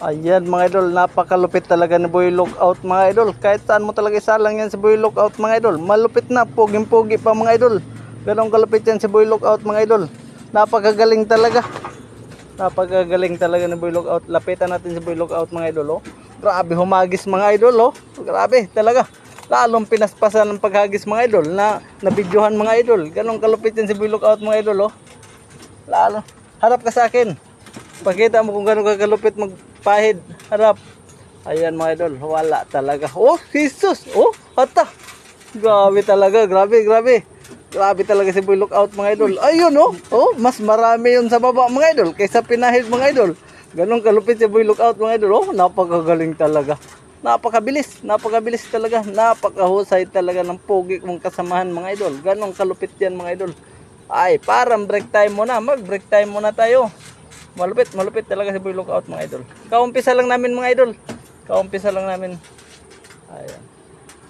Ayan mga idol, napakalupit talaga ni Boy Lookout mga idol. Kahit saan mo talaga isalang yan si Boy Lookout mga idol. Malupit na, puging-pugi pa mga idol. Ganong kalupit yan si Boy Lookout mga idol. Napakagaling talaga. Napakagaling talaga ni Boy Lookout. Lapitan natin si Boy Lookout mga idol. Oh. Grabe humagis mga idol. Oh. Grabe talaga. Lalong pinaspasan ng paghagis mga idol na nabidyohan mga idol. Ganong kalupit yan si Boy Lookout mga idol. Oh. Lalo. Harap ka sa akin. Pakita mo kung gano'ng kakalupit magpahid. Harap. Ayan mga idol. Wala talaga. Oh, Jesus. Oh, hata. Grabe talaga. Grabe, grabe. Grabe talaga si Boy Lookout mga idol. Ayun oh. Oh, mas marami yun sa baba mga idol kaysa pinahid mga idol. Ganong kalupit si Boy Lookout mga idol. Oh, napakagaling talaga. Napakabilis, napakabilis talaga. Napakahusay talaga ng pogi mong kasamahan mga idol. Ganong kalupit yan mga idol. Ay, parang break time muna. Mag break time muna tayo. Malupit, malupit talaga si Boy Lookout mga idol. Kaumpisa lang namin mga idol. Kaumpisa lang namin. Ayan.